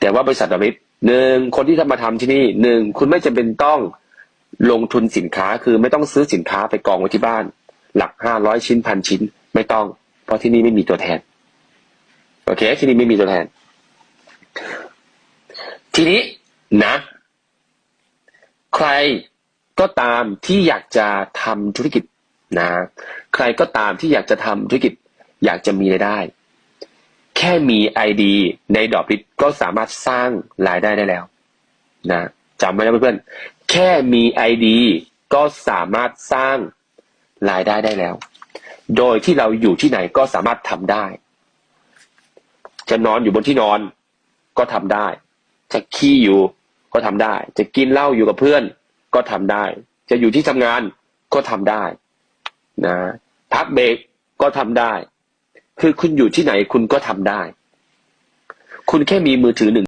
แต่ว่าบริษัทเราไม่หนึ่งคนที่จะมาทำที่นี่หนึ่งคุณไม่จำเป็นต้องลงทุนสินค้าคือไม่ต้องซื้อสินค้าไปกองไว้ที่บ้าน หลักห้าร้อยชิ้นพันชิ้น ไม่ต้อง เพราะที่นี่ไม่มีตัวแทน โอเค ที่นี่ไม่มีตัวแทน ทีนี้นะ ใครก็ตามที่อยากจะทำธุรกิจนะ ใครก็ตามที่อยากจะทำธุรกิจ อยากจะมีรายได้ แค่มีไอดีในดอกลิตก็สามารถสร้างรายได้ได้แล้วนะจำไว้นะเพื่อนๆ แค่มีไอดีก็สามารถสร้างรายได้ได้แล้ว โดยที่เราอยู่ที่ไหนก็สามารถทำได้ จะนอนอยู่บนที่นอนก็ทำได้ จะขี้อยู่ก็ทำได้ จะกินเหล้าอยู่กับเพื่อนก็ทำได้ จะอยู่ที่ทำงานก็ทำได้นะพักเบรกก็ทำได้ คือคุณอยู่ที่ไหนคุณก็ทำได้ คุณแค่มีมือถือหนึ่ง